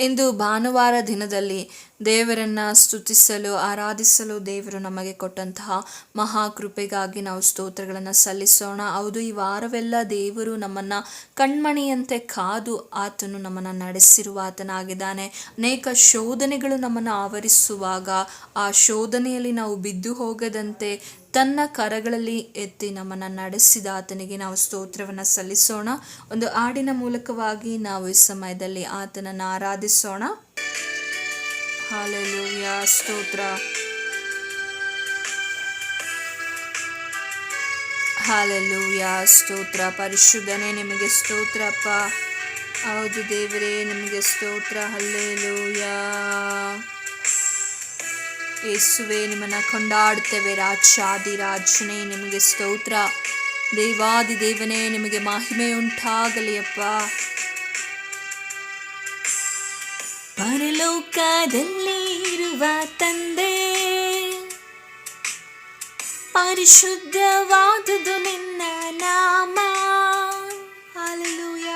ಇಂದು ಭಾನುವಾರ ದಿನದಲ್ಲಿ ದೇವರನ್ನ ಸ್ತುತಿಸಲು, ಆರಾಧಿಸಲು ದೇವರು ನಮಗೆ ಕೊಟ್ಟಂತಹ ಮಹಾಕೃಪೆಗಾಗಿ ನಾವು ಸ್ತೋತ್ರಗಳನ್ನು ಸಲ್ಲಿಸೋಣ. ಹೌದು, ಈ ವಾರವೆಲ್ಲ ದೇವರು ನಮ್ಮನ್ನು ಕಣ್ಮಣಿಯಂತೆ ಕಾದು ಆತನು ನಮ್ಮನ್ನು ನಡೆಸಿರುವ ಆತನಾಗಿದ್ದಾನೆ. ಅನೇಕ ಶೋಧನೆಗಳು ನಮ್ಮನ್ನು ಆವರಿಸುವಾಗ ಆ ಶೋಧನೆಯಲ್ಲಿ ನಾವು ಬಿದ್ದು ಹೋಗದಂತೆ ತನ್ನ ಕರಗಳಲ್ಲಿ ಎತ್ತಿ ನಮ್ಮನ್ನು ನಡೆಸಿದ ಆತನಿಗೆ ನಾವು ಸ್ತೋತ್ರವನ್ನು ಸಲ್ಲಿಸೋಣ. ಒಂದು ಹಾಡಿನ ಮೂಲಕವಾಗಿ ನಾವು ಈ ಸಮಯದಲ್ಲಿ ಆತನನ್ನು ಆರಾಧಿಸೋಣ. ಹಾಲೆಲೂಯ ಸ್ತೋತ್ರ. ಹಾಲೆಲೂಯ ಸ್ತೋತ್ರ. ಪರಿಶುದ್ಧನೇ, ನಿಮಗೆ ಸ್ತೋತ್ರಪ್ಪ. ಹೌದು ದೇವರೇ, ನಿಮಗೆ ಸ್ತೋತ್ರ. ಹಲ್ಲೆಲೂಯ. ಯೇಸುವೆ, ನಿಮ್ಮನ್ನ ಕೊಂಡಾಡುತ್ತೇವೆ. ರಾಜಾದಿ ರಾಜನೇ, ನಿಮಗೆ ಸ್ತೋತ್ರ. ದೇವಾದಿ ದೇವನೇ, ನಿಮಗೆ ಮಹಿಮೆ ಉಂಟಾಗಲಿ ಅಪ್ಪ. ಪರಲೋಕದಲ್ಲಿ ಇರುವ ತಂದೆ, ಪರಿಶುದ್ಧವಾದುದು ನಿನ್ನ ನಾಮ. ಅಲ್ಲೂಯ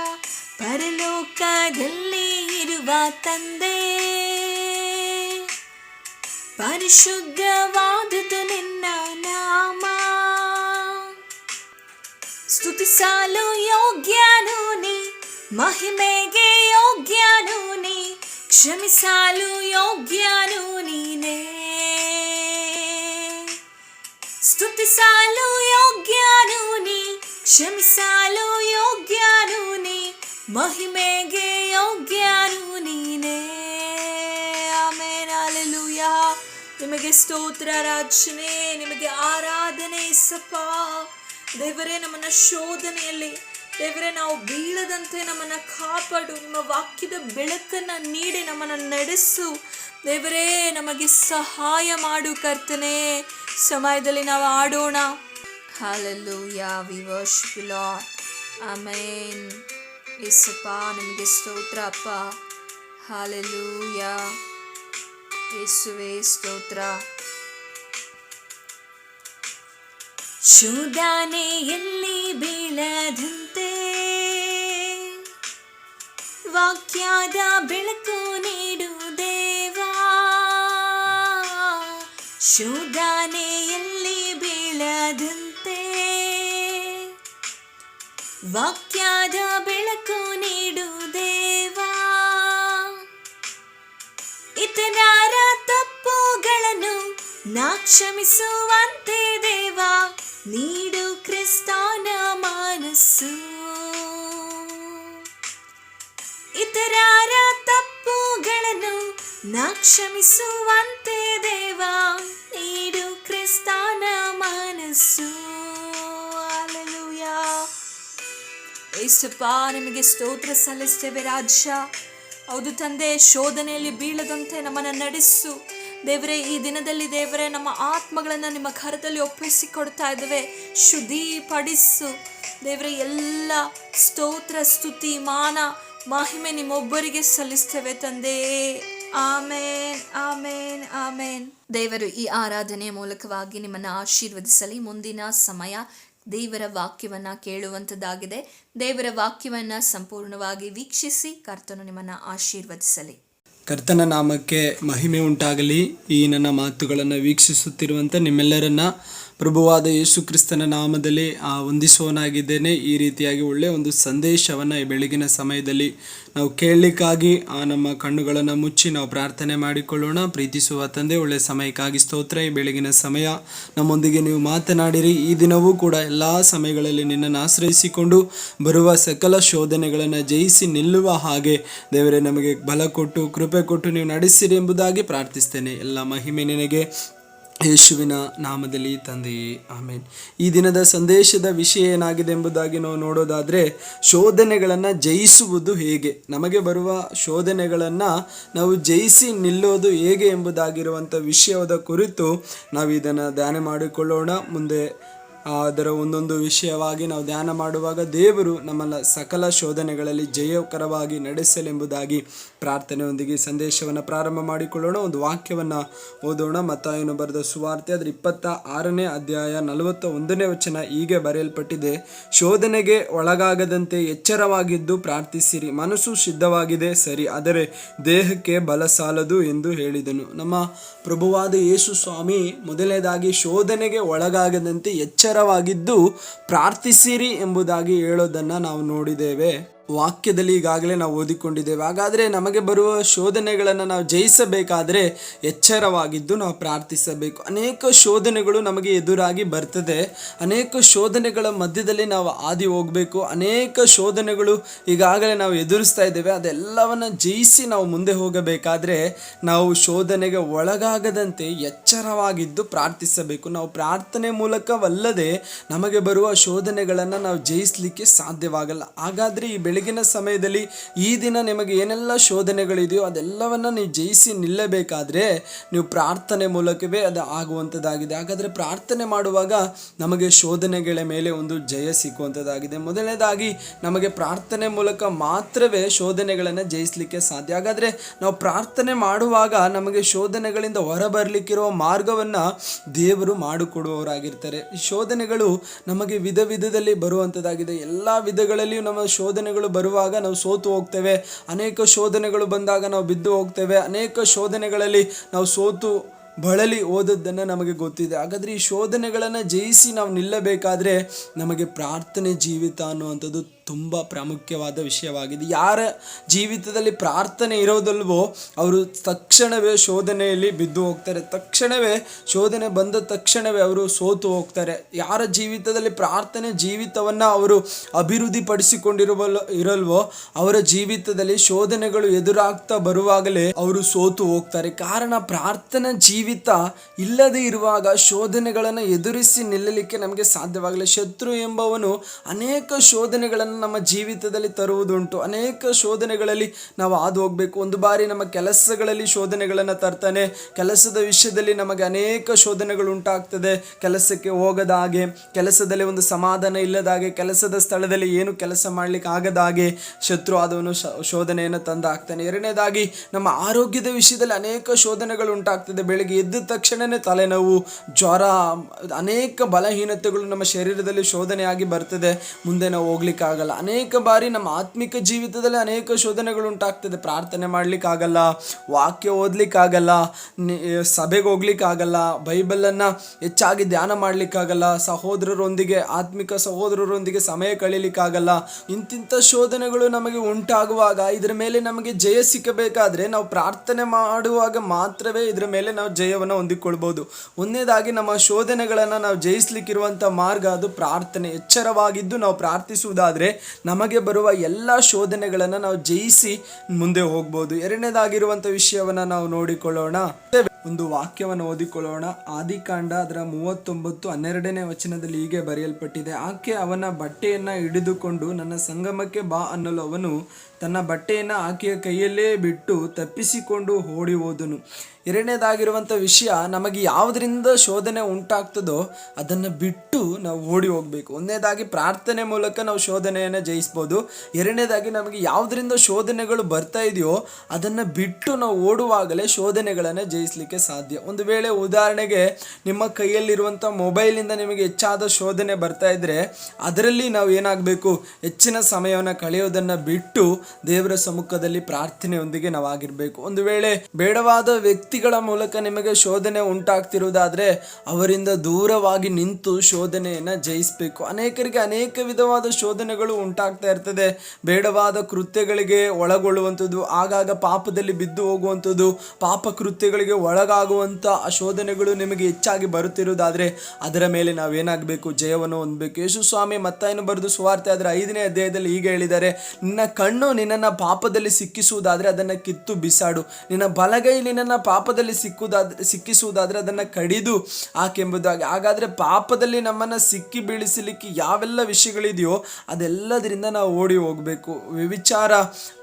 ಪರಲೋಕದಲ್ಲಿ ಇರುವ ತಂದೆ ಪರಿಶುದ್ಧವಾದುದು ನಿನ್ನ ನಾಮ ಸ್ತುತಿಸಲು ಯೋಗ್ಯನು ನೀ ಮಹಿಮೆಗೆ ಯೋಗ್ಯನು ನೀ ಕ್ಷಮಿಸಲು ಯೋಗ್ಯನು ನೀನೇ ಸ್ತುತಿಸಲು ಯೋಗ್ಯನು ನೀ ಕ್ಷಮಿಸಲು ಯೋಗ್ಯನು ನೀ ಮಹಿಮೆಗೆ ಯೋಗ್ಯನು ನೀನೇ ನಿಮಗೆ ಸ್ತೋತ್ರ ರಾಜನೇ ನಿಮಗೆ ಆರಾಧನೆ ಸಪ ದೇವರೇ, ನಮ್ಮನ್ನ ಶೋಧನೆಯಲ್ಲಿ, ದೇವರೇ, ನಾವು ಬೀಳದಂತೆ ನಮ್ಮನ್ನ ಕಾಪಾಡು. ನಿಮ್ಮ ವಾಕ್ಯದ ಬೆಳಕನ್ನ ನೀಡಿ ನಮ್ಮನ್ನ ನಡೆಸು. ದೇವರೇ, ನಮಗೆ ಸಹಾಯ ಮಾಡು ಕರ್ತನೆ. ಸಮಯದಲ್ಲಿ ನಾವು ಆಡೋಣ. ಹಾಲಲ್ಲು ವಿ ಲಾರ್ಡ್ ಆಮೇನ್ ಎಸ್ಸಪ್ಪ ನಿಮಗೆ ಸ್ತೋತ್ರ, ಅಪ್ಪ. ಹಾಲೆಲ್ಲೂಯ ಯೇಸುವೆ ಸ್ತೋತ್ರ. ಶೋಧನೆಯಲ್ಲಿ ಬೀಳದಂತೆ ವಾಕ್ಯದ ಬೆಳಕು ನೀಡು ದೇವಾ. ಶೋಧನೆಯಲ್ಲಿ ಬೀಳದಂತೆ ವಾಕ್ಯದ ಬೆಳಕು ನೀಡು ನಾ ಕ್ಷಮಿಸುವಂತೆ ದೇವಾ, ನೀಡು ಕ್ರಿಸ್ತನ ಮನಸ್ಸು. ಇತರರ ತಪ್ಪುಗಳನ್ನು ನಾ ಕ್ಷಮಿಸುವಂತೆ ದೇವಾ, ನೀಡು ಕ್ರಿಸ್ತನ ಮನಸ್ಸು. ಏಸಪ್ಪ ನಿಮಗೆ ಸ್ತೋತ್ರ ಸಲ್ಲಿಸ್ತೇವೆ ರಾಜ್ಯ ಹೌದು ತಂದೆ, ಶೋಧನೆಯಲ್ಲಿ ಬೀಳದಂತೆ ನಮ್ಮನ್ನು ನಡೆಸು. ದೇವರೇ, ಈ ದಿನದಲ್ಲಿ ದೇವರೇ, ನಮ್ಮ ಆತ್ಮಗಳನ್ನು ನಿಮ್ಮ ಕರದಲ್ಲಿ ಒಪ್ಪಿಸಿಕೊಡ್ತಾ ಇದ್ದೇವೆ. ಶುದ್ಧಿಪಡಿಸು. ದೇವರೇ, ಎಲ್ಲ ಸ್ತೋತ್ರ, ಸ್ತುತಿ, ಮಾನ, ಮಹಿಮೆ ನಿಮ್ಮೊಬ್ಬರಿಗೆ ಸಲ್ಲಿಸ್ತೇವೆ ತಂದೆ. ಆಮೇನ್ ಆಮೇನ್ ಆಮೇನ್. ದೇವರು ಈ ಆರಾಧನೆಯ ಮೂಲಕವಾಗಿ ನಿಮ್ಮನ್ನು ಆಶೀರ್ವದಿಸಲಿ. ಮುಂದಿನ ಸಮಯ ದೇವರ ವಾಕ್ಯವನ್ನ ಕೇಳುವಂಥದ್ದಾಗಿದೆ ದೇವರ ವಾಕ್ಯವನ್ನ ಸಂಪೂರ್ಣವಾಗಿ ವೀಕ್ಷಿಸಿ ಕರ್ತನು ನಿಮ್ಮನ್ನು ಆಶೀರ್ವದಿಸಲಿ. ಕರ್ತನ ನಾಮಕ್ಕೆ ಮಹಿಮೆ ಉಂಟಾಗಲಿ ಈ ನನ್ನ ಮಾತುಗಳನ್ನು ವೀಕ್ಷಿಸುತ್ತಿರುವಂಥ ನಿಮ್ಮೆಲ್ಲರನ್ನ ಪ್ರಭುವಾದ ಯೇಸು ಕ್ರಿಸ್ತನ ನಾಮದಲ್ಲಿ ವಂದಿಸುವನಾಗಿದ್ದೇನೆ ಈ ರೀತಿಯಾಗಿ ಒಳ್ಳೆಯ ಒಂದು ಸಂದೇಶವನ್ನು ಈ ಬೆಳಗಿನ ಸಮಯದಲ್ಲಿ ನಾವು ಕೇಳಲಿಕ್ಕಾಗಿ, ಆ, ನಮ್ಮ ಕಣ್ಣುಗಳನ್ನು ಮುಚ್ಚಿ ನಾವು ಪ್ರಾರ್ಥನೆ ಮಾಡಿಕೊಳ್ಳೋಣ. ಪ್ರೀತಿಸುವ ತಂದೆ ಒಳ್ಳೆಯ ಸಮಯಕ್ಕಾಗಿ ಸ್ತೋತ್ರ. ಈ ಬೆಳಗಿನ ಸಮಯ ನಮ್ಮೊಂದಿಗೆ ನೀವು ಮಾತನಾಡಿರಿ. ಈ ದಿನವೂ ಕೂಡ ಎಲ್ಲ ಸಮಯಗಳಲ್ಲಿ ನಿನ್ನನ್ನು ಆಶ್ರಯಿಸಿಕೊಂಡು ಬರುವ ಸಕಲ ಶೋಧನೆಗಳನ್ನು ಜಯಿಸಿ ನಿಲ್ಲುವ ಹಾಗೆ ದೇವರೇ ನಮಗೆ ಬಲ ಕೊಟ್ಟು, ಕೃಪೆ ಕೊಟ್ಟು ನೀವು ನಡೆಸಿರಿ ಎಂಬುದಾಗಿ ಪ್ರಾರ್ಥಿಸ್ತೇನೆ. ಎಲ್ಲ ಮಹಿಮೆ ನಿನಗೆ. ಯೇಸುವಿನ ನಾಮದಲ್ಲಿ ತಂದೆಯೇ, ಆಮೇನ್. ಈ ದಿನದ ಸಂದೇಶದ ವಿಷಯ ಏನಾಗಿದೆ ಎಂಬುದಾಗಿ ನಾವು ನೋಡೋದಾದರೆ, ಶೋಧನೆಗಳನ್ನು ಜಯಿಸುವುದು ಹೇಗೆ? ನಮಗೆ ಬರುವ ಶೋಧನೆಗಳನ್ನು ನಾವು ಜಯಿಸಿ ನಿಲ್ಲೋದು ಹೇಗೆ ಎಂಬುದಾಗಿರುವಂಥ ವಿಷಯದ ಕುರಿತು ನಾವು ಇದನ್ನು ಧ್ಯಾನ ಮಾಡಿಕೊಳ್ಳೋಣ. ಮುಂದೆ ಅದರ ಒಂದೊಂದು ವಿಷಯವಾಗಿ ನಾವು ಧ್ಯಾನ ಮಾಡುವಾಗ ದೇವರು ನಮ್ಮನ್ನು ಸಕಲ ಶೋಧನೆಗಳಲ್ಲಿ ಜಯಕರವಾಗಿ ನಡೆಸಲೆಂಬುದಾಗಿ ಪ್ರಾರ್ಥನೆಯೊಂದಿಗೆ ಸಂದೇಶವನ್ನು ಪ್ರಾರಂಭ ಮಾಡಿಕೊಳ್ಳೋಣ. ಒಂದು ವಾಕ್ಯವನ್ನು ಓದೋಣ. ಮತ್ತಾಯನು ಬರೆದ ಸುವಾರ್ತೆ ಅದರ ಇಪ್ಪತ್ತ ಆರನೇ ಅಧ್ಯಾಯ ನಲವತ್ತ ಒಂದನೇ ವಚನ ಹೀಗೆ ಬರೆಯಲ್ಪಟ್ಟಿದೆ. ಶೋಧನೆಗೆ ಒಳಗಾಗದಂತೆ ಎಚ್ಚರವಾಗಿದ್ದು ಪ್ರಾರ್ಥಿಸಿರಿ. ಮನಸ್ಸು ಸಿದ್ಧವಾಗಿದೆ. ಸರಿ, ಆದರೆ ದೇಹಕ್ಕೆ ಬಲ ಸಾಲದು ಎಂದು ಹೇಳಿದನು. ನಮ್ಮ ಪ್ರಭುವಾದ ಯೇಸು ಸ್ವಾಮಿ ಮೊದಲನೇದಾಗಿ ಶೋಧನೆಗೆ ಒಳಗಾಗದಂತೆ ಎಚ್ಚರವಾಗಿದ್ದು ಪ್ರಾರ್ಥಿಸಿರಿ ಎಂಬುದಾಗಿ ಹೇಳೋದನ್ನು ನಾವು ನೋಡಿದ್ದೇವೆ. ವಾಕ್ಯದಲ್ಲಿ ಈಗಾಗಲೇ ನಾವು ಓದಿಕೊಂಡಿದ್ದೇವೆ. ಹಾಗಾದರೆ ನಮಗೆ ಬರುವ ಶೋಧನೆಗಳನ್ನು ನಾವು ಜಯಿಸಬೇಕಾದರೆ ಎಚ್ಚರವಾಗಿದ್ದು ನಾವು ಪ್ರಾರ್ಥಿಸಬೇಕು. ಅನೇಕ ಶೋಧನೆಗಳು ನಮಗೆ ಎದುರಾಗಿ ಬರ್ತದೆ. ಅನೇಕ ಶೋಧನೆಗಳ ಮಧ್ಯದಲ್ಲಿ ನಾವು ಹಾದಿ ಹೋಗಬೇಕು. ಅನೇಕ ಶೋಧನೆಗಳು ಈಗಾಗಲೇ ನಾವು ಎದುರಿಸ್ತಾ ಇದ್ದೇವೆ. ಅದೆಲ್ಲವನ್ನು ಜಯಿಸಿ ನಾವು ಮುಂದೆ ಹೋಗಬೇಕಾದರೆ ನಾವು ಶೋಧನೆಗೆ ಒಳಗಾಗದಂತೆ ಎಚ್ಚರವಾಗಿದ್ದು ಪ್ರಾರ್ಥಿಸಬೇಕು. ನಾವು ಪ್ರಾರ್ಥನೆ ಮೂಲಕವಲ್ಲದೆ ನಮಗೆ ಬರುವ ಶೋಧನೆಗಳನ್ನು ನಾವು ಜಯಿಸಲಿಕ್ಕೆ ಸಾಧ್ಯವಾಗಲ್ಲ. ಹಾಗಾದರೆ ಈ ಬೆಳಗಿನ ಸಮಯದಲ್ಲಿ ಈ ದಿನ ನಿಮಗೆ ಏನೆಲ್ಲ ಶೋಧನೆಗಳಿದೆಯೋ ಅದೆಲ್ಲವನ್ನು ನೀವು ಜಯಿಸಿ ನಿಲ್ಲಬೇಕಾದ್ರೆ ನೀವು ಪ್ರಾರ್ಥನೆ ಮೂಲಕವೇ ಅದು ಆಗುವಂಥದ್ದಾಗಿದೆ. ಹಾಗಾದರೆ ಪ್ರಾರ್ಥನೆ ಮಾಡುವಾಗ ನಮಗೆ ಶೋಧನೆಗಳ ಮೇಲೆ ಒಂದು ಜಯ ಸಿಕ್ಕುವಂಥದ್ದಾಗಿದೆ. ಮೊದಲನೇದಾಗಿ ನಮಗೆ ಪ್ರಾರ್ಥನೆ ಮೂಲಕ ಮಾತ್ರವೇ ಶೋಧನೆಗಳನ್ನು ಜಯಿಸಲಿಕ್ಕೆ ಸಾಧ್ಯ. ಹಾಗಾದರೆ ನಾವು ಪ್ರಾರ್ಥನೆ ಮಾಡುವಾಗ ನಮಗೆ ಶೋಧನೆಗಳಿಂದ ಹೊರಬರಲಿಕ್ಕಿರುವ ಮಾರ್ಗವನ್ನು ದೇವರು ಮಾಡಿಕೊಡುವವರಾಗಿರ್ತಾರೆ. ಶೋಧನೆಗಳು ನಮಗೆ ವಿಧ ವಿಧದಲ್ಲಿ ಬರುವಂಥದ್ದಾಗಿದೆ. ಎಲ್ಲ ವಿಧಗಳಲ್ಲಿಯೂ ನಮ್ಮ ಶೋಧನೆಗಳು ಬರುವಾಗ ನಾವು ಸೋತು ಹೋಗ್ತೇವೆ. ಅನೇಕ ಶೋಧನೆಗಳು ಬಂದಾಗ ನಾವು ಬಿದ್ದು ಹೋಗ್ತೇವೆ. ಅನೇಕ ಶೋಧನೆಗಳಲ್ಲಿ ನಾವು ಸೋತು ಬಳಲಿ ಓದದ್ದನ್ನು ನಮಗೆ ಗೊತ್ತಿದೆ. ಹಾಗಾದರೆ ಈ ಶೋಧನೆಗಳನ್ನು ಜಯಿಸಿ ನಾವು ನಿಲ್ಲಬೇಕಾದ್ರೆ ನಮಗೆ ಪ್ರಾರ್ಥನೆ ಜೀವಿತ ಅನ್ನುವಂಥದ್ದು ತುಂಬ ಪ್ರಾಮುಖ್ಯವಾದ ವಿಷಯವಾಗಿದೆ. ಯಾರ ಜೀವಿತದಲ್ಲಿ ಪ್ರಾರ್ಥನೆ ಇರೋದಲ್ವೋ ಅವರು ತಕ್ಷಣವೇ ಶೋಧನೆಯಲ್ಲಿ ಬಿದ್ದು ಹೋಗ್ತಾರೆ. ತಕ್ಷಣವೇ ಶೋಧನೆ ಬಂದ ತಕ್ಷಣವೇ ಅವರು ಸೋತು ಹೋಗ್ತಾರೆ. ಯಾರ ಜೀವಿತದಲ್ಲಿ ಪ್ರಾರ್ಥನೆ ಜೀವಿತವನ್ನು ಅವರು ಅಭಿವೃದ್ಧಿಪಡಿಸಿಕೊಂಡಿರುವ ಇರಲ್ವೋ ಅವರ ಜೀವಿತದಲ್ಲಿ ಶೋಧನೆಗಳು ಎದುರಾಗ್ತಾ ಬರುವಾಗಲೇ ಅವರು ಸೋತು ಹೋಗ್ತಾರೆ. ಕಾರಣ ಪ್ರಾರ್ಥನಾ ಜೀವಿತ ಇಲ್ಲದೆ ಇರುವಾಗ ಶೋಧನೆಗಳನ್ನು ಎದುರಿಸಿ ನಿಲ್ಲಲಿಕ್ಕೆ ನಮಗೆ ಸಾಧ್ಯವಾಗಲಿಲ್ಲ ಶತ್ರು ಎಂಬವನು ಅನೇಕ ಶೋಧನೆಗಳನ್ನು ನಮ್ಮ ಜೀವಿತದಲ್ಲಿ ತರುವುದುಂಟು. ಅನೇಕ ಶೋಧನೆಗಳಲ್ಲಿ ನಾವು ಹಾದು ಹೋಗಬೇಕು ಒಂದು ಬಾರಿ ನಮ್ಮ ಕೆಲಸಗಳಲ್ಲಿ ಶೋಧನೆಗಳನ್ನು ತರ್ತಾನೆ, ಕೆಲಸದ ವಿಷಯದಲ್ಲಿ ನಮಗೆ ಅನೇಕ ಶೋಧನೆಗಳು ಉಂಟಾಗ್ತದೆ ಕೆಲಸಕ್ಕೆ ಹೋಗದ ಹಾಗೆ, ಕೆಲಸದಲ್ಲಿ ಒಂದು ಸಮಾಧಾನ ಇಲ್ಲದ ಹಾಗೆ, ಕೆಲಸದ ಸ್ಥಳದಲ್ಲಿ ಏನು ಕೆಲಸ ಮಾಡ್ಲಿಕ್ಕೆ ಆಗದ ಹಾಗೆ ಶತ್ರು ಆದವನು ಶೋಧನೆಯನ್ನು ತಂದು ಹಾಕ್ತಾನೆ. ಎರಡನೇದಾಗಿ, ನಮ್ಮ ಆರೋಗ್ಯದ ವಿಷಯದಲ್ಲಿ ಅನೇಕ ಶೋಧನೆಗಳು ಉಂಟಾಗ್ತದೆ ಬೆಳಗ್ಗೆ ಎದ್ದ ತಕ್ಷಣವೇ ತಲೆನೋವು, ಜ್ವರ, ಅನೇಕ ಬಲಹೀನತೆಗಳು ನಮ್ಮ ಶರೀರದಲ್ಲಿ ಶೋಧನೆಯಾಗಿ ಬರ್ತದೆ. ಮುಂದೆ ನಾವು ಹೋಗ್ಲಿಕ್ಕಾಗಲ್ಲ. ಅನೇಕ ಬಾರಿ ನಮ್ಮ ಆತ್ಮಿಕ ಜೀವಿತದಲ್ಲಿ ಅನೇಕ ಶೋಧನೆಗಳು ಉಂಟಾಗ್ತದೆ. ಪ್ರಾರ್ಥನೆ ಮಾಡಲಿಕ್ಕಾಗಲ್ಲ, ವಾಕ್ಯ ಓದಲಿಕ್ಕಾಗಲ್ಲ ಸಭೆಗೆ ಹೋಗ್ಲಿಕ್ಕಾಗಲ್ಲ, ಬೈಬಲನ್ನು ಹೆಚ್ಚಾಗಿ ಧ್ಯಾನ ಮಾಡಲಿಕ್ಕಾಗಲ್ಲ, ಸಹೋದರರೊಂದಿಗೆ, ಆತ್ಮಿಕ ಸಹೋದರರೊಂದಿಗೆ ಸಮಯ ಕಳೀಲಿಕ್ಕಾಗಲ್ಲ. ಇಂತಿಂಥ ಶೋಧನೆಗಳು ನಮಗೆ ಉಂಟಾಗುವಾಗ ಇದರ ಮೇಲೆ ನಮಗೆ ಜಯ ಸಿಕ್ಕಬೇಕಾದ್ರೆ ನಾವು ಪ್ರಾರ್ಥನೆ ಮಾಡುವಾಗ ಮಾತ್ರವೇ ಇದರ ಮೇಲೆ ನಾವು ಜಯವನ್ನು ಹೊಂದಿಕೊಳ್ಬೋದು. ಒಂದನೇದಾಗಿ ನಮ್ಮ ಶೋಧನೆಗಳನ್ನು ನಾವು ಜಯಿಸಲಿಕ್ಕಿರುವಂಥ ಮಾರ್ಗ ಅದು ಪ್ರಾರ್ಥನೆ. ಎಚ್ಚರವಾಗಿದ್ದು ನಾವು ಪ್ರಾರ್ಥಿಸುವುದಾದರೆ ನಮಗೆ ಬರುವ ಎಲ್ಲ ಶೋಧನೆಗಳನ್ನು ನಾವು ಜಯಿಸಿ ಮುಂದೆ ಹೋಗ್ಬೋದು. ಎರಡನೇದಾಗಿರುವಂಥ ವಿಷಯವನ್ನು ನಾವು ನೋಡಿಕೊಳ್ಳೋಣ. ಒಂದು ವಾಕ್ಯವನ್ನು ಓದಿಕೊಳ್ಳೋಣ. ಆದಿಕಾಂಡ ಅದರ ಮೂವತ್ತೊಂಬತ್ತು ಹನ್ನೆರಡನೇ ವಚನದಲ್ಲಿ ಹೀಗೆ ಬರೆಯಲ್ಪಟ್ಟಿದೆ. ಆಕೆ ಅವನ ಬಟ್ಟೆಯನ್ನು ಹಿಡಿದುಕೊಂಡು ನನ್ನ ಸಂಗಮಕ್ಕೆ ಬಾ ಅನ್ನಲು ಅವನು ತನ್ನ ಬಟ್ಟೆಯನ್ನು ಆಕೆಯ ಕೈಯಲ್ಲೇ ಬಿಟ್ಟು ತಪ್ಪಿಸಿಕೊಂಡು ಓಡಿ ಹೋದನು. ಎರಡನೇದಾಗಿರುವಂಥ ವಿಷಯ, ನಮಗೆ ಯಾವುದರಿಂದ ಶೋಧನೆ ಉಂಟಾಗ್ತದೋ ಅದನ್ನು ಬಿಟ್ಟು ನಾವು ಓಡಿ ಹೋಗಬೇಕು. ಒಂದನೇದಾಗಿ ಪ್ರಾರ್ಥನೆ ಮೂಲಕ ನಾವು ಶೋಧನೆಯನ್ನು ಜಯಿಸ್ಬೋದು. ಎರಡನೇದಾಗಿ ನಮಗೆ ಯಾವುದರಿಂದ ಶೋಧನೆಗಳು ಬರ್ತಾ ಇದೆಯೋ ಅದನ್ನು ಬಿಟ್ಟು ನಾವು ಓಡುವಾಗಲೇ ಶೋಧನೆಗಳನ್ನು ಜಯಿಸಲಿಕ್ಕೆ ಸಾಧ್ಯ. ಒಂದು ವೇಳೆ ಉದಾಹರಣೆಗೆ ನಿಮ್ಮ ಕೈಯಲ್ಲಿರುವಂಥ ಮೊಬೈಲಿಂದ ನಿಮಗೆ ಹೆಚ್ಚಾದ ಶೋಧನೆ ಬರ್ತಾ ಇದ್ದರೆ ಅದರಲ್ಲಿ ನಾವು ಏನಾಗಬೇಕು? ಹೆಚ್ಚಿನ ಸಮಯವನ್ನು ಕಳೆಯೋದನ್ನು ಬಿಟ್ಟು ದೇವರ ಸಮ್ಮುಖದಲ್ಲಿ ಪ್ರಾರ್ಥನೆಯೊಂದಿಗೆ ನಾವು ಆಗಿರಬೇಕು ಒಂದು ವೇಳೆ ಬೇಡವಾದ ವ್ಯಕ್ತಿಗಳ ಮೂಲಕ ನಿಮಗೆ ಶೋಧನೆ ಉಂಟಾಗ್ತಿರುವುದಾದ್ರೆ ಅವರಿಂದ ದೂರವಾಗಿ ನಿಂತು ಶೋಧನೆಯನ್ನು ಜಯಿಸಬೇಕು. ಅನೇಕರಿಗೆ ಅನೇಕ ವಿಧವಾದ ಶೋಧನೆಗಳು ಉಂಟಾಗ್ತಾ ಇರ್ತದೆ. ಬೇಡವಾದ ಕೃತ್ಯಗಳಿಗೆ ಒಳಗೊಳ್ಳುವಂಥದ್ದು, ಆಗಾಗ ಪಾಪದಲ್ಲಿ ಬಿದ್ದು ಹೋಗುವಂಥದ್ದು, ಪಾಪ ಕೃತ್ಯಗಳಿಗೆ ಒಳಗಾಗುವಂಥ ಶೋಧನೆಗಳು ನಿಮಗೆ ಹೆಚ್ಚಾಗಿ ಬರುತ್ತಿರುವುದಾದರೆ ಅದರ ಮೇಲೆ ನಾವೇನಾಗಬೇಕು? ಜಯವನ್ನು ಹೊಂದಬೇಕು. ಯೇಸು ಸ್ವಾಮಿ ಮತ್ತಾಯನ್ನು ಬರೆದು ಸುವಾರ್ತೆ ಆದರೆ ಐದನೇ ಅಧ್ಯಾಯದಲ್ಲಿ ಹೀಗೆ ಹೇಳಿದ್ದಾರೆ. ನಿನ್ನ ಕಣ್ಣು ನಿನ್ನನ್ನು ಪಾಪದಲ್ಲಿ ಸಿಕ್ಕಿಸುವುದಾದರೆ ಅದನ್ನು ಕಿತ್ತು ಬಿಸಾಡು. ನಿನ್ನ ಬಲಗೈ ನಿನ್ನನ್ನು ಪಾಪದಲ್ಲಿ ಸಿಕ್ಕುವುದಾದ್ರೆ ಸಿಕ್ಕಿಸುವುದಾದರೆ ಅದನ್ನು ಕಡಿದು ಹಾಕೆಂಬುದಾಗಿ. ಹಾಗಾದರೆ ಪಾಪದಲ್ಲಿ ನಮ್ಮನ್ನು ಸಿಕ್ಕಿ ಬೀಳಿಸಲಿಕ್ಕೆ ಯಾವೆಲ್ಲ ವಿಷಯಗಳಿದೆಯೋ ಅದೆಲ್ಲದರಿಂದ ನಾವು ಓಡಿ ಹೋಗಬೇಕು. ವ್ಯವಿಚಾರ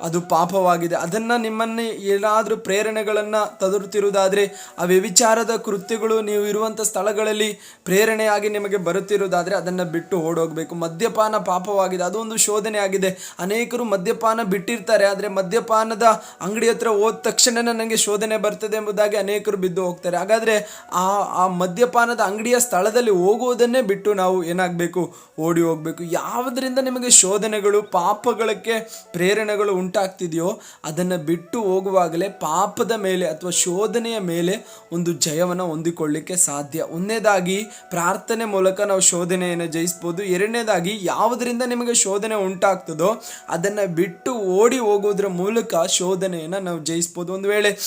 ಅದು ಪಾಪವಾಗಿದೆ. ಅದನ್ನು ನಿಮ್ಮನ್ನು ಏನಾದರೂ ಪ್ರೇರಣೆಗಳನ್ನು ತದುರುತ್ತಿರುವುದಾದರೆ ಆ ವ್ಯವಿಚಾರದ ಕೃತ್ಯಗಳು ನೀವು ಇರುವಂಥ ಸ್ಥಳಗಳಲ್ಲಿ ಪ್ರೇರಣೆಯಾಗಿ ನಿಮಗೆ ಬರುತ್ತಿರುವುದಾದರೆ ಅದನ್ನು ಬಿಟ್ಟು ಓಡೋಗಬೇಕು. ಮದ್ಯಪಾನ ಪಾಪವಾಗಿದೆ. ಅದು ಒಂದು ಶೋಧನೆ ಆಗಿದೆ. ಅನೇಕರು ಮದ್ಯಪಾನ ಬಿಟ್ಟಿರ್ತಾರೆ, ಆದರೆ ಮದ್ಯಪಾನದ ಅಂಗಡಿ ಹತ್ರ ಹೋದ ತಕ್ಷಣ ನನಗೆ ಶೋಧನೆ ಬರ್ತದೆ ಎಂಬುದಾಗಿ ಅನೇಕರು ಬಿದ್ದು ಹೋಗ್ತಾರೆ. ಹಾಗಾದರೆ ಆ ಆ ಮದ್ಯಪಾನದ ಅಂಗಡಿಯ ಸ್ಥಳದಲ್ಲಿ ಹೋಗುವುದನ್ನೇ ಬಿಟ್ಟು ನಾವು ಏನಾಗಬೇಕು? ಓಡಿ ಹೋಗಬೇಕು. ಯಾವುದರಿಂದ ನಿಮಗೆ ಶೋಧನೆಗಳು, ಪಾಪಗಳಕ್ಕೆ ಪ್ರೇರಣೆಗಳು ಉಂಟಾಗ್ತಿದೆಯೋ ಅದನ್ನು ಬಿಟ್ಟು ಹೋಗುವಾಗಲೇ ಪಾಪದ ಮೇಲೆ ಅಥವಾ ಶೋಧನೆಯ ಮೇಲೆ ಒಂದು ಜಯವನ್ನು ಹೊಂದಿಕೊಳ್ಳಿಕ್ಕೆ ಸಾಧ್ಯ. ಒಂದನೇದಾಗಿ ಪ್ರಾರ್ಥನೆ ಮೂಲಕ ನಾವು ಶೋಧನೆಯನ್ನು ಜಯಿಸ್ಬೋದು. ಎರಡನೇದಾಗಿ ಯಾವುದರಿಂದ ನಿಮಗೆ ಶೋಧನೆ ಉಂಟಾಗ್ತದೋ ಅದನ್ನು ಬಿಟ್ಟು ಓಡಿ ಹೋಗೋದ್ರ ಮೂಲಕ ಶೋಧನೆಯನ್ನು ನಾವು ಜಯಿಸ್ಬೋದು. ಒಂದು ವೇಳೆ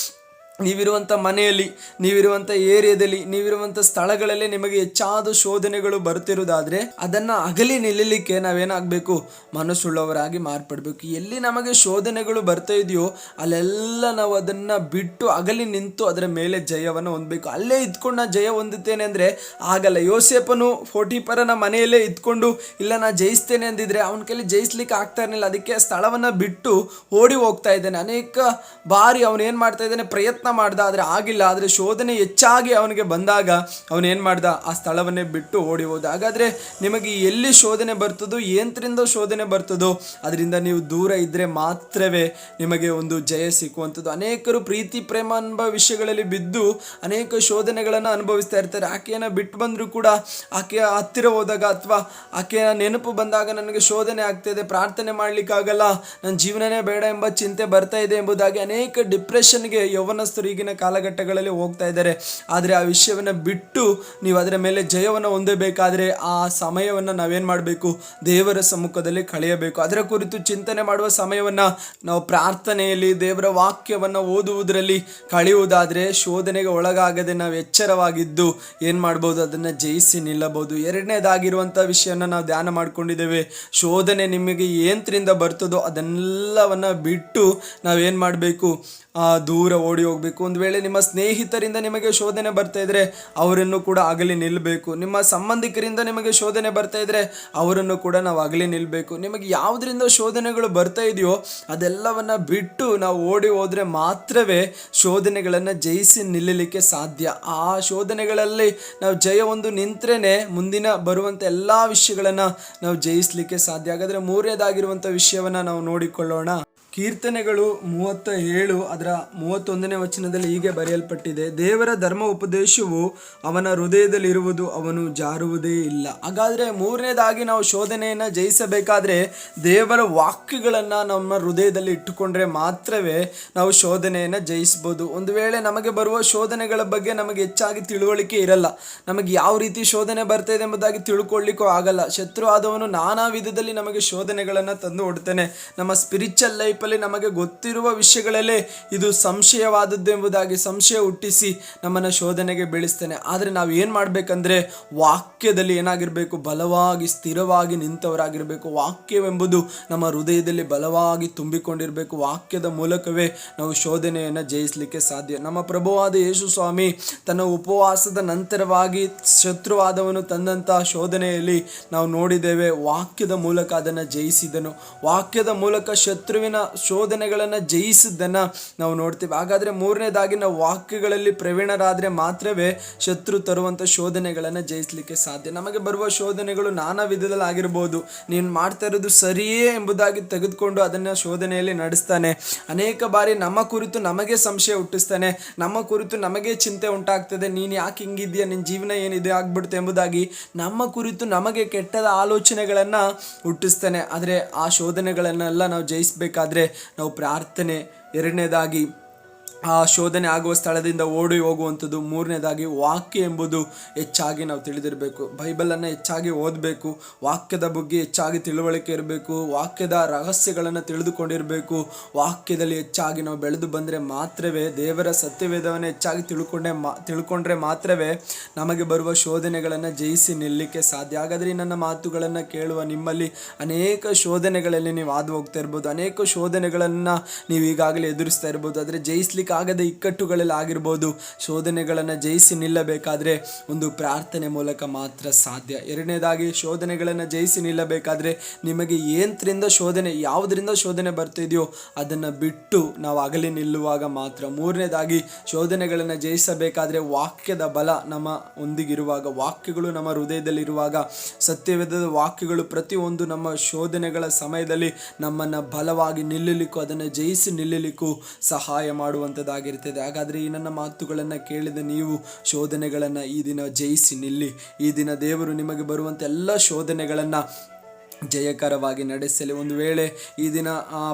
ನೀವಿರುವಂಥ ಮನೆಯಲ್ಲಿ, ನೀವಿರುವಂಥ ಏರಿಯಾದಲ್ಲಿ, ನೀವಿರುವಂಥ ಸ್ಥಳಗಳಲ್ಲಿ ನಿಮಗೆ ಹೆಚ್ಚಾದ ಶೋಧನೆಗಳು ಬರುತ್ತಿರುವುದಾದರೆ ಅದನ್ನು ಅಗಲಿ ನಿಲ್ಲಲಿಕ್ಕೆ ನಾವೇನಾಗಬೇಕು? ಮನಸ್ಸುಳ್ಳವರಾಗಿ ಮಾರ್ಪಡಬೇಕು. ಎಲ್ಲಿ ನಮಗೆ ಶೋಧನೆಗಳು ಬರ್ತಾ ಇದೆಯೋ ಅಲ್ಲೆಲ್ಲ ನಾವು ಅದನ್ನು ಬಿಟ್ಟು ಅಗಲಿ ನಿಂತು ಅದರ ಮೇಲೆ ಜಯವನ್ನು ಹೊಂದಬೇಕು. ಅಲ್ಲೇ ಇದ್ಕೊಂಡು ನಾನು ಜಯ ಹೊಂದುತ್ತೇನೆ ಅಂದರೆ ಆಗಲ್ಲ. ಯೋಸೇಪನು ಫೋಟಿಪರನ ಮನೆಯಲ್ಲೇ ಇದ್ಕೊಂಡು, ಇಲ್ಲ ನಾನು ಜಯಿಸ್ತೇನೆ ಅಂದಿದ್ರೆ ಅವನ ಕೈಲಿ ಜಯಿಸ್ಲಿಕ್ಕೆ ಆಗ್ತಾ ಇರಲಿಲ್ಲ. ಅದಕ್ಕೆ ಸ್ಥಳವನ್ನು ಬಿಟ್ಟು ಓಡಿ ಹೋಗ್ತಾ ಇದ್ದಾನೆ. ಅನೇಕ ಬಾರಿ ಅವನೇನು ಮಾಡ್ತಾ ಇದ್ದಾನೆ? ಪ್ರಯತ್ನ ಮಾಡ್ದ, ಆದರೆ ಆಗಿಲ್ಲ. ಆದರೆ ಶೋಧನೆ ಹೆಚ್ಚಾಗಿ ಅವನಿಗೆ ಬಂದಾಗ ಅವನೇನು ಮಾಡ್ದ? ಆ ಸ್ಥಳವನ್ನೇ ಬಿಟ್ಟು ಓಡಿ ಹೋದ. ಹಾಗಾದರೆ ನಿಮಗೆ ಎಲ್ಲಿ ಶೋಧನೆ ಬರ್ತದೋ, ಏಂತ್ರಿಂದ ಶೋಧನೆ ಬರ್ತದೋ, ಅದರಿಂದ ನೀವು ದೂರ ಇದ್ದರೆ ಮಾತ್ರವೇ ನಿಮಗೆ ಒಂದು ಜಯ ಸಿಕ್ಕುವಂಥದ್ದು. ಅನೇಕರು ಪ್ರೀತಿ, ಪ್ರೇಮ ಎಂಬ ವಿಷಯಗಳಲ್ಲಿ ಬಿದ್ದು ಅನೇಕ ಶೋಧನೆಗಳನ್ನು ಅನುಭವಿಸ್ತಾ ಇರ್ತಾರೆ. ಆಕೆಯನ್ನು ಬಿಟ್ಟು ಬಂದರೂ ಕೂಡ ಆಕೆಯ ಹತ್ತಿರ ಹೋದಾಗ ಅಥವಾ ಆಕೆಯ ನೆನಪು ಬಂದಾಗ ನನಗೆ ಶೋಧನೆ ಆಗ್ತಿದೆ ಪ್ರಾರ್ಥನೆ ಮಾಡಲಿಕ್ಕಾಗಲ್ಲ, ನನ್ನ ಜೀವನನೇ ಬೇಡ ಎಂಬ ಚಿಂತೆ ಬರ್ತಾ ಇದೆ ಎಂಬುದಾಗಿ ಅನೇಕ ಡಿಪ್ರೆಷನ್ಗೆ ಯೌವನಸ್ಥರು ಈಗಿನ ಕಾಲಘಟ್ಟಗಳಲ್ಲಿ ಹೋಗ್ತಾ ಇದ್ದಾರೆ. ಆದರೆ ಆ ವಿಷಯವನ್ನು ಬಿಟ್ಟು ನೀವು ಅದರ ಮೇಲೆ ಜಯವನ್ನು ಹೊಂದಬೇಕಾದರೆ ಆ ಸಮಯವನ್ನು ನಾವೇನು ಮಾಡಬೇಕು? ದೇವರ ಸಮ್ಮುಖದಲ್ಲಿ ಕಳೆಯಬೇಕು. ಅದರ ಕುರಿತು ಚಿಂತನೆ ಮಾಡುವ ಸಮಯವನ್ನು ನಾವು ಪ್ರಾರ್ಥನೆಯಲ್ಲಿ ದೇವರ ವಾಕ್ಯವನ್ನು ಓದುವುದರಲ್ಲಿ ಕಳೆಯುವುದಾದರೆ ಶೋಧನೆಗೆ ಒಳಗಾಗದೆ ನಾವು ಎಚ್ಚರವಾಗಿದ್ದು ಏನು ಮಾಡ್ಬೋದು? ಅದನ್ನು ಜಯಿಸಿ ನಿಲ್ಲಬಹುದು. ಎರಡನೇದಾಗಿರುವಂಥ ವಿಷಯವನ್ನು ನಾವು ಧ್ಯಾನ ಮಾಡ್ಕೊಂಡಿದ್ದೇವೆ. ಶೋಧನೆ ನಿಮಗೆ ಏಂತ್ರಿಂದ ಬರ್ತದೋ ಅದನ್ನೆಲ್ಲವನ್ನು ಬಿಟ್ಟು ನಾವೇನು ಮಾಡಬೇಕು? ದೂರ ಓಡಿ ಹೋಗಬೇಕು. ಒಂದು ವೇಳೆ ನಿಮ್ಮ ಸ್ನೇಹಿತರಿಂದ ನಿಮಗೆ ಶೋಧನೆ ಬರ್ತಾ ಇದ್ದರೆ ಅವರನ್ನು ಕೂಡ ಅಗಲಿ ನಿಲ್ಲಬೇಕು ನಿಮ್ಮ ಸಂಬಂಧಿಕರಿಂದ ನಿಮಗೆ ಶೋಧನೆ ಬರ್ತಾ ಇದ್ದರೆ ಅವರನ್ನು ಕೂಡ ನಾವು ಅಗಲಿ ನಿಲ್ಲಬೇಕು ನಿಮಗೆ ಯಾವುದರಿಂದ ಶೋಧನೆಗಳು ಬರ್ತಾ ಇದೆಯೋ ಅದೆಲ್ಲವನ್ನು ಬಿಟ್ಟು ನಾವು ಓಡಿ ಹೋದರೆ ಮಾತ್ರವೇ ಶೋಧನೆಗಳನ್ನು ಜಯಿಸಿ ನಿಲ್ಲಲಿಕ್ಕೆ ಸಾಧ್ಯ. ಆ ಶೋಧನೆಗಳಲ್ಲಿ ನಾವು ಜಯ ಒಂದು ನಿಂತ್ರೇನೆ ಮುಂದಿನ ಬರುವಂಥ ಎಲ್ಲ ವಿಷಯಗಳನ್ನು ನಾವು ಜಯಿಸಲಿಕ್ಕೆ ಸಾಧ್ಯ. ಹಾಗಾದರೆ ಮೂರನೇದಾಗಿರುವಂಥ ವಿಷಯವನ್ನು ನಾವು ನೋಡಿಕೊಳ್ಳೋಣ. ಕೀರ್ತನೆಗಳು ಮೂವತ್ತ ಏಳು ಅದರ ಮೂವತ್ತೊಂದನೇ ವಚನದಲ್ಲಿ ಹೀಗೆ ಬರೆಯಲ್ಪಟ್ಟಿದೆ, ದೇವರ ಧರ್ಮ ಉಪದೇಶವು ಅವನ ಹೃದಯದಲ್ಲಿರುವುದು ಅವನು ಜಾರುವುದೇ ಇಲ್ಲ. ಹಾಗಾದರೆ ಮೂರನೇದಾಗಿ ನಾವು ಶೋಧನೆಯನ್ನು ಜಯಿಸಬೇಕಾದ್ರೆ ದೇವರ ವಾಕ್ಯಗಳನ್ನು ನಮ್ಮ ಹೃದಯದಲ್ಲಿ ಇಟ್ಟುಕೊಂಡ್ರೆ ಮಾತ್ರವೇ ನಾವು ಶೋಧನೆಯನ್ನು ಜಯಿಸ್ಬೋದು. ಒಂದು ವೇಳೆ ನಮಗೆ ಬರುವ ಶೋಧನೆಗಳ ಬಗ್ಗೆ ನಮಗೆ ಹೆಚ್ಚಾಗಿ ತಿಳುವಳಿಕೆ ಇರಲ್ಲ, ನಮಗೆ ಯಾವ ರೀತಿ ಶೋಧನೆ ಬರ್ತಾ ಎಂಬುದಾಗಿ ತಿಳ್ಕೊಳ್ಳಿಕ್ಕೂ ಆಗಲ್ಲ. ಶತ್ರು ಆದವನು ನಾನಾ ವಿಧದಲ್ಲಿ ನಮಗೆ ಶೋಧನೆಗಳನ್ನು ತಂದು ಹೊಡ್ತೇನೆ ನಮ್ಮ ಸ್ಪಿರಿಚುವಲ್ ಲೈಫಲ್ಲಿ ನಮಗೆ ಗೊತ್ತಿರುವ ವಿಷಯಗಳಲ್ಲೇ ಇದು ಸಂಶಯವಾದದ್ದು ಎಂಬುದಾಗಿ ಸಂಶಯ ಹುಟ್ಟಿಸಿ ನಮ್ಮನ್ನು ಶೋಧನೆಗೆ ಬೆಳೆಸ್ತೇನೆ. ಆದರೆ ನಾವು ಏನು ಮಾಡಬೇಕಂದ್ರೆ ವಾಕ್ಯದಲ್ಲಿ ಏನಾಗಿರಬೇಕು, ಬಲವಾಗಿ, ಸ್ಥಿರವಾಗಿ ನಿಂತವರಾಗಿರಬೇಕು. ವಾಕ್ಯವೆಂಬುದು ನಮ್ಮ ಹೃದಯದಲ್ಲಿ ಬಲವಾಗಿ ತುಂಬಿಕೊಂಡಿರಬೇಕು. ವಾಕ್ಯದ ಮೂಲಕವೇ ನಾವು ಶೋಧನೆಯನ್ನು ಜಯಿಸಲಿಕ್ಕೆ ಸಾಧ್ಯ. ನಮ್ಮ ಪ್ರಭುವಾದ ಯೇಸು ಸ್ವಾಮಿ ತನ್ನ ಉಪವಾಸದ ನಂತರವಾಗಿ ಶತ್ರುವಾದವನ್ನು ತಂದಂತಹ ಶೋಧನೆಯಲ್ಲಿ ನಾವು ನೋಡಿದ್ದೇವೆ, ವಾಕ್ಯದ ಮೂಲಕ ಅದನ್ನು ಜಯಿಸಿದನು. ವಾಕ್ಯದ ಮೂಲಕ ಶತ್ರುವಿನ ಶೋಧನೆಗಳನ್ನು ಜಯಿಸಿದ್ದನ್ನು ನಾವು ನೋಡ್ತೀವಿ. ಹಾಗಾದರೆ ಮೂರನೇದಾಗಿ ನಾವು ವಾಕ್ಯಗಳಲ್ಲಿ ಪ್ರವೀಣರಾದರೆ ಮಾತ್ರವೇ ಶತ್ರು ತರುವಂಥ ಶೋಧನೆಗಳನ್ನು ಜಯಿಸಲಿಕ್ಕೆ ಸಾಧ್ಯ. ನಮಗೆ ಬರುವ ಶೋಧನೆಗಳು ನಾನಾ ವಿಧದಲ್ಲಿ ಆಗಿರ್ಬೋದು. ನೀನು ಮಾಡ್ತಾ ಇರೋದು ಸರಿಯೇ ಎಂಬುದಾಗಿ ತೆಗೆದುಕೊಂಡು ಅದನ್ನು ಶೋಧನೆಯಲ್ಲಿ ನಡೆಸ್ತಾನೆ. ಅನೇಕ ಬಾರಿ ನಮ್ಮ ಕುರಿತು ನಮಗೆ ಸಂಶಯ ಹುಟ್ಟಿಸ್ತಾನೆ. ನಮ್ಮ ಕುರಿತು ನಮಗೆ ಚಿಂತೆ ಉಂಟಾಗ್ತದೆ. ನೀನು ಯಾಕೆ ಹಿಂಗಿದೆಯಾ ನಿನ್ನ ಜೀವನ ಏನಿದೆ ಆಗ್ಬಿಡುತ್ತೆ ಎಂಬುದಾಗಿ ನಮ್ಮ ಕುರಿತು ನಮಗೆ ಕೆಟ್ಟದ ಆಲೋಚನೆಗಳನ್ನು ಹುಟ್ಟಿಸ್ತಾನೆ. ಆದರೆ ಆ ಶೋಧನೆಗಳನ್ನೆಲ್ಲ ನಾವು ಜಯಿಸಬೇಕಾದ್ರೆ ನಾವು ಪ್ರಾರ್ಥನೆ ಎರಡನೇದಾಗಿ ಶೋಧನೆ ಆಗುವ ಸ್ಥಳದಿಂದ ಓಡಿ ಹೋಗುವಂಥದ್ದು ಮೂರನೇದಾಗಿ ವಾಕ್ಯ ಎಂಬುದು ಹೆಚ್ಚಾಗಿ ನಾವು ತಿಳಿದಿರಬೇಕು. ಬೈಬಲನ್ನು ಹೆಚ್ಚಾಗಿ ಓದಬೇಕು. ವಾಕ್ಯದ ಬಗ್ಗೆ ಹೆಚ್ಚಾಗಿ ತಿಳುವಳಿಕೆ ಇರಬೇಕು. ವಾಕ್ಯದ ರಹಸ್ಯಗಳನ್ನು ತಿಳಿದುಕೊಂಡಿರಬೇಕು. ವಾಕ್ಯದಲ್ಲಿ ಹೆಚ್ಚಾಗಿ ನಾವು ಬೆಳೆದು ಬಂದರೆ ಮಾತ್ರವೇ, ದೇವರ ಸತ್ಯವೇದವನ್ನು ಹೆಚ್ಚಾಗಿ ತಿಳ್ಕೊಂಡೆ ಮಾ, ತಿಳ್ಕೊಂಡ್ರೆ ಮಾತ್ರವೇ ನಮಗೆ ಬರುವ ಶೋಧನೆಗಳನ್ನು ಜಯಿಸಿ ನಿಲ್ಲಕ್ಕೆ ಸಾಧ್ಯ. ಹಾಗಾದರೆ ನನ್ನ ಮಾತುಗಳನ್ನು ಕೇಳುವ ನಿಮ್ಮಲ್ಲಿ ಅನೇಕ ಶೋಧನೆಗಳಲ್ಲಿ ನೀವು ಹಾದು ಹೋಗ್ತಾ ಇರ್ಬೋದು. ಅನೇಕ ಶೋಧನೆಗಳನ್ನು ನೀವು ಈಗಾಗಲೇ ಎದುರಿಸ್ತಾ ಇರ್ಬೋದು. ಆದರೆ ಜಯಿಸ್ಲಿಕ್ಕೆ ನಿಲ್ಲಲಿಕ್ಕಾಗದ ಇಕ್ಕಟ್ಟುಗಳಲ್ಲಿ ಆಗಿರ್ಬೋದು. ಶೋಧನೆಗಳನ್ನು ಜಯಿಸಿ ನಿಲ್ಲಬೇಕಾದ್ರೆ ಒಂದು ಪ್ರಾರ್ಥನೆ ಮೂಲಕ ಮಾತ್ರ ಸಾಧ್ಯ. ಎರಡನೇದಾಗಿ ಶೋಧನೆಗಳನ್ನು ಜಯಿಸಿ ನಿಲ್ಲಬೇಕಾದ್ರೆ ನಿಮಗೆ ಏಂತ್ರಿಂದ ಶೋಧನೆ, ಯಾವುದರಿಂದ ಶೋಧನೆ ಬರ್ತಿದೆಯೋ ಅದನ್ನು ಬಿಟ್ಟು ನಾವು ಅಗಲಿ ನಿಲ್ಲುವಾಗ ಮಾತ್ರ. ಮೂರನೇದಾಗಿ ಶೋಧನೆಗಳನ್ನು ಜಯಿಸಬೇಕಾದ್ರೆ ವಾಕ್ಯದ ಬಲ ನಮ್ಮ ಒಂದಿಗಿರುವಾಗ, ವಾಕ್ಯಗಳು ನಮ್ಮ ಹೃದಯದಲ್ಲಿರುವಾಗ, ಸತ್ಯವೇದದ ವಾಕ್ಯಗಳು ಪ್ರತಿಯೊಂದು ನಮ್ಮ ಶೋಧನೆಗಳ ಸಮಯದಲ್ಲಿ ನಮ್ಮನ್ನು ಬಲವಾಗಿ ನಿಲ್ಲಲಿಕ್ಕೂ, ಅದನ್ನು ಜಯಿಸಿ ನಿಲ್ಲಲಿಕ್ಕೂ ಸಹಾಯ ಮಾಡುವಂಥದ್ದಾಗಿರ್ತದೆ ಹಾಗಾದರೆ ಈ ನನ್ನ ಮಾತುಗಳನ್ನು ಕೇಳಿದ ನೀವು ಶೋಧನೆಗಳನ್ನು ಈ ದಿನ ಜಯಿಸಿ ನಿಲ್ಲಿ. ಈ ದಿನ ದೇವರು ನಿಮಗೆ ಬರುವಂಥ ಎಲ್ಲ ಶೋಧನೆಗಳನ್ನು ಜಯಕರವಾಗಿ ನಡೆಸಲಿ. ಒಂದು ವೇಳೆ ಈ ದಿನ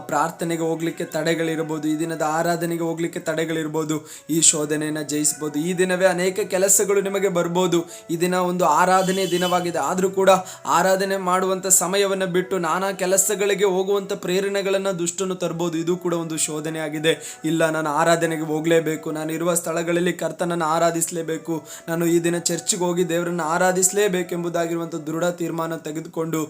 ಪ್ರಾರ್ಥನೆಗೆ ಹೋಗ್ಲಿಕ್ಕೆ ತಡೆಗಳಿರ್ಬೋದು, ಈ ದಿನದ ಆರಾಧನೆಗೆ ಹೋಗ್ಲಿಕ್ಕೆ ತಡೆಗಳಿರ್ಬೋದು, ಈ ಶೋಧನೆಯನ್ನು ಜಯಿಸ್ಬೋದು, ಈ ದಿನವೇ ಅನೇಕ ಕೆಲಸಗಳು ನಿಮಗೆ ಬರ್ಬೋದು. ಈ ದಿನ ಒಂದು ಆರಾಧನೆ ದಿನವಾಗಿದೆ. ಆದರೂ ಕೂಡ ಆರಾಧನೆ ಮಾಡುವಂಥ ಸಮಯವನ್ನು ಬಿಟ್ಟು ನಾನಾ ಕೆಲಸಗಳಿಗೆ ಹೋಗುವಂಥ ಪ್ರೇರಣೆಗಳನ್ನು ದುಷ್ಟನ್ನು ತರ್ಬೋದು. ಇದು ಕೂಡ ಒಂದು ಶೋಧನೆ ಆಗಿದೆ ಇಲ್ಲ, ನಾನು ಆರಾಧನೆಗೆ ಹೋಗಲೇಬೇಕು. ನಾನು ಇರುವ ಸ್ಥಳಗಳಲ್ಲಿ ಕರ್ತನನ್ನು ಆರಾಧಿಸಲೇಬೇಕು. ನಾನು ಈ ದಿನ ಚರ್ಚ್ಗೆ ಹೋಗಿ ದೇವರನ್ನು ಆರಾಧಿಸಲೇಬೇಕೆಂಬುದಾಗಿರುವಂಥ ದೃಢ ತೀರ್ಮಾನ ತೆಗೆದುಕೊಂಡು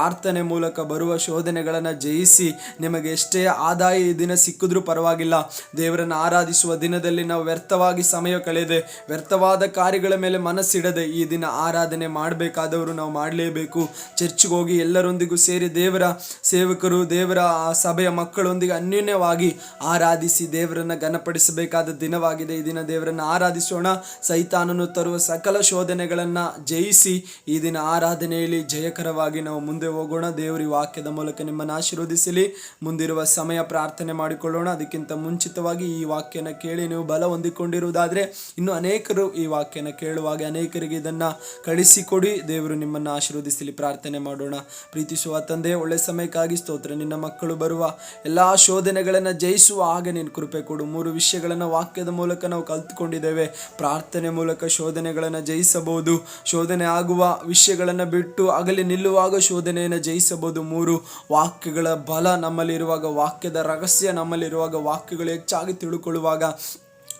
ಪ್ರಾರ್ಥನೆ ಮೂಲಕ ಬರುವ ಶೋಧನೆಗಳನ್ನು ಜಯಿಸಿ ನಿಮಗೆ ಎಷ್ಟೇ ಆದಾಯ ಈ ದಿನ ಸಿಕ್ಕಿದ್ರೂ ಪರವಾಗಿಲ್ಲ. ದೇವರನ್ನು ಆರಾಧಿಸುವ ದಿನದಲ್ಲಿ ನಾವು ವ್ಯರ್ಥವಾಗಿ ಸಮಯ ಕಳೆದೆ, ವ್ಯರ್ಥವಾದ ಕಾರ್ಯಗಳ ಮೇಲೆ ಮನಸ್ಸಿಡದೆ ಈ ದಿನ ಆರಾಧನೆ ಮಾಡಬೇಕಾದವರು ನಾವು ಮಾಡಲೇಬೇಕು. ಚರ್ಚ್ಗೆ ಹೋಗಿ ಎಲ್ಲರೊಂದಿಗೂ ಸೇರಿ ದೇವರ ಸೇವಕರು, ದೇವರ ಸಭೆಯ ಮಕ್ಕಳೊಂದಿಗೆ ಅನ್ಯೋನ್ಯವಾಗಿ ಆರಾಧಿಸಿ ದೇವರನ್ನು ಘನಪಡಿಸಬೇಕಾದ ದಿನವಾಗಿದೆ. ಈ ದಿನ ದೇವರನ್ನು ಆರಾಧಿಸೋಣ. ಸೈತಾನನು ತರುವ ಸಕಲ ಶೋಧನೆಗಳನ್ನು ಜಯಿಸಿ ಈ ದಿನ ಆರಾಧನೆಯಲ್ಲಿ ಜಯಕರವಾಗಿ ನಾವು ಮುಂದೆ ಹೋಗೋಣ ದೇವರ ವಾಕ್ಯದ ಮೂಲಕ ನಿಮ್ಮನ್ನು ಆಶೀರ್ವದಿಸಲಿ. ಮುಂದಿರುವ ಸಮಯ ಪ್ರಾರ್ಥನೆ ಮಾಡಿಕೊಳ್ಳೋಣ. ಅದಕ್ಕಿಂತ ಮುಂಚಿತವಾಗಿ ಈ ವಾಕ್ಯನ ಕೇಳಿ ನೀವು ಬಲ ಹೊಂದಿಕೊಂಡಿರುವುದಾದರೆ, ಇನ್ನು ಅನೇಕರು ಈ ವಾಕ್ಯನ ಕೇಳುವಾಗ ಅನೇಕರಿಗೆ ಇದನ್ನು ಕಳಿಸಿಕೊಡಿ. ದೇವರು ನಿಮ್ಮನ್ನು ಆಶೀರ್ವದಿಸಲಿ. ಪ್ರಾರ್ಥನೆ ಮಾಡೋಣ. ಪ್ರೀತಿಸುವ ತಂದೆ, ಒಳ್ಳೆ ಸಮಯಕ್ಕಾಗಿ ಸ್ತೋತ್ರ. ನಿನ್ನ ಮಕ್ಕಳು ಬರುವ ಎಲ್ಲ ಶೋಧನೆಗಳನ್ನು ಜಯಿಸುವ ಹಾಗೆ ನೀನು ಕೃಪೆ ಕೊಡು. ಮೂರು ವಿಷಯಗಳನ್ನು ವಾಕ್ಯದ ಮೂಲಕ ನಾವು ಕಲ್ತುಕೊಂಡಿದ್ದೇವೆ. ಪ್ರಾರ್ಥನೆ ಮೂಲಕ ಶೋಧನೆಗಳನ್ನು ಜಯಿಸಬಹುದು. ಶೋಧನೆ ಆಗುವ ವಿಷಯಗಳನ್ನು ಬಿಟ್ಟು ಅಗಲಿ ನಿಲ್ಲುವಾಗ ಶೋಧನೆಯನ್ನು ಜಯಿಸಬಹುದು. ಮೂರು ವಾಕ್ಯಗಳ ಬಲ ನಮ್ಮಲ್ಲಿರುವಾಗ ವಾಕ್ಯದ ರಹಸ್ಯ ನಮ್ಮಲ್ಲಿರುವಾಗ ವಾಕ್ಯಗಳು ಹೆಚ್ಚಾಗಿ ತಿಳ್ಕೊಳ್ಳುವಾಗ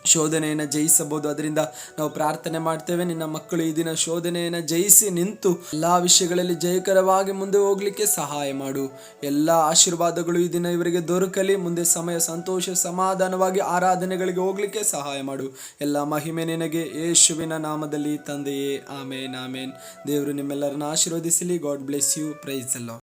ಶೋಧನೆಯನ್ನು ಜಯಿಸಬಹುದು. ಅದರಿಂದ ನಾವು ಪ್ರಾರ್ಥನೆ ಮಾಡ್ತೇವೆ. ನಿನ್ನ ಮಕ್ಕಳು ಈ ದಿನ ಶೋಧನೆಯನ್ನು ಜಯಿಸಿ ನಿಂತು ಎಲ್ಲ ವಿಷಯಗಳಲ್ಲಿ ಜಯಕರವಾಗಿ ಮುಂದೆ ಹೋಗಲಿಕ್ಕೆ ಸಹಾಯ ಮಾಡು. ಎಲ್ಲ ಆಶೀರ್ವಾದಗಳು ಈ ದಿನ ಇವರಿಗೆ ದೊರಕಲಿ. ಮುಂದೆ ಸಮಯ, ಸಂತೋಷ, ಸಮಾಧಾನವಾಗಿ ಆರಾಧನೆಗಳಿಗೆ ಹೋಗ್ಲಿಕ್ಕೆ ಸಹಾಯ ಮಾಡು. ಎಲ್ಲ ಮಹಿಮೆ ನಿನಗೆ ಯೇಶುವಿನ ನಾಮದಲ್ಲಿ ತಂದೆಯೇ. ಆಮೇನ್ ಆಮೇನ್. ದೇವರು ನಿಮ್ಮೆಲ್ಲರನ್ನ ಆಶೀರ್ವದಿಸಲಿ. ಗಾಡ್ ಬ್ಲೆಸ್ ಯು ಪ್ರೈಸ್ ಅಲ್ಲ